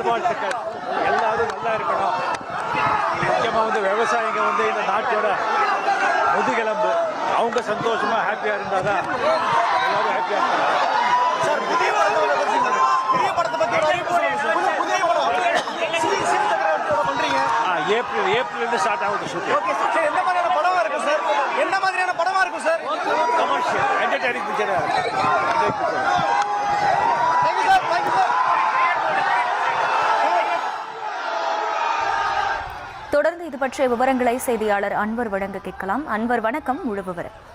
நல்வாழ்த்துக்கள். எல்லாரும் நல்லா இருக்கணும். முக்கியமாக வந்து விவசாயிங்க வந்து இந்த நாட்டோட முதுகெலும்பு. அவங்க சந்தோஷமா ஹாப்பியா இருந்தால் தான் எல்லாரும் ஹாப்பியாக இருக்காங்க சார் புதிய படத்தை புதிய படத்தை பற்றி ஏப்ரல் ஏப்ரல்ல ஸ்டார்ட் ஆகுது ஷூட்டிங் ஓகே சார் என்ன மாதிரியான படமா இருக்கும் சார் என்ன மாதிரியான படமா இருக்கும் சார் கமர்ஷியல் என்டர்டைனிங் பிக்சர் தொடர்ந்து இது பற்றிய விவரங்களை செய்தியாளர் அன்வர் வழங்க கேட்கலாம். அன்வர் வணக்கம். முழு விவரம்.